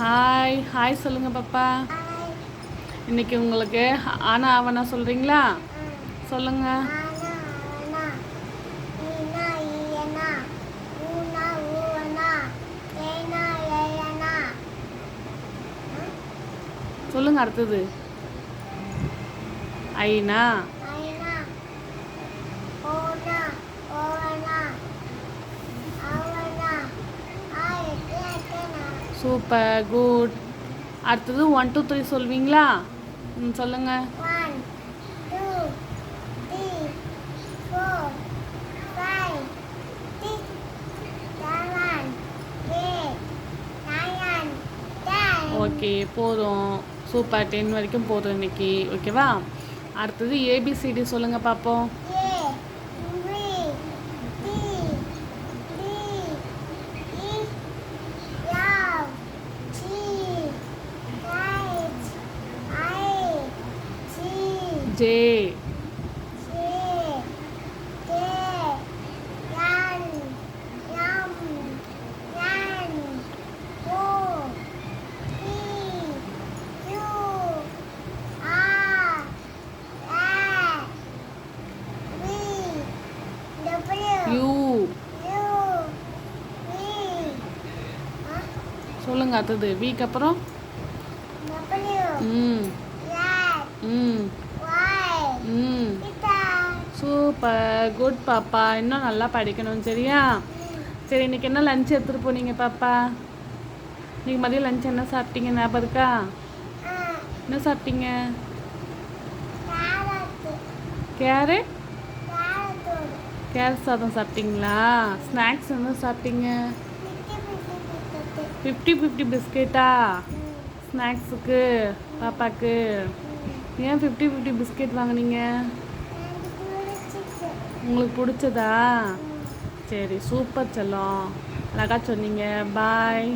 Hi hi சொல்லுங்க பாப்பா. இன்னைக்கு உங்களுக்கு ஆனா ஆவனா சொல்றீங்களா? சொல்லுங்க. சொல்லுங்க அடுத்தது. ஐனா. சூப்பர் குட் அடுத்தது ஒன் டூ த்ரீ சொல்வீங்களா? ம் சொல்லுங்க. One, two, three, four, five, six, seven, eight, nine, ten. Okay போதும். சூப்பர் டென் வரைக்கும் போதும் இன்னைக்கு. ஓகேவா அடுத்தது ஏபிசிடி சொல்லுங்க பார்ப்போம் ஜே? சொல்லுங்க அடுத்தது வீக் அப்புறம்? ம் Z, ம் Y, ம் Theta. சூப்பர் குட் பாப்பா. இன்னும் நல்லா படிக்கணும். சரியா? சரி இன்னைக்கு என்ன லஞ்ச் எடுத்துகிட்டு போனீங்க பாப்பா? இன்னைக்கு மதியம் லஞ்ச் என்ன சாப்பிட்டீங்க? ஞாபகம் இருக்கா? என்ன சாப்பிட்டீங்க? கேரட். கேரட் சாதம் சாப்பிட்டீங்களா? ஸ்நாக்ஸ் என்ன சாப்பிட்டீங்க? ஃபிஃப்டி ஃபிஃப்டி பிஸ்கெட்டா? ஸ்நாக்ஸுக்கு பாப்பாக்கு. ஏன் ஃபிஃப்டி ஃபிஃப்டி பிஸ்கெட் வாங்குனீங்க? உங்களுக்கு பிடிச்சதா? சரி சூப்பர் செல்லம். அழகா சொன்னீங்க. பாய்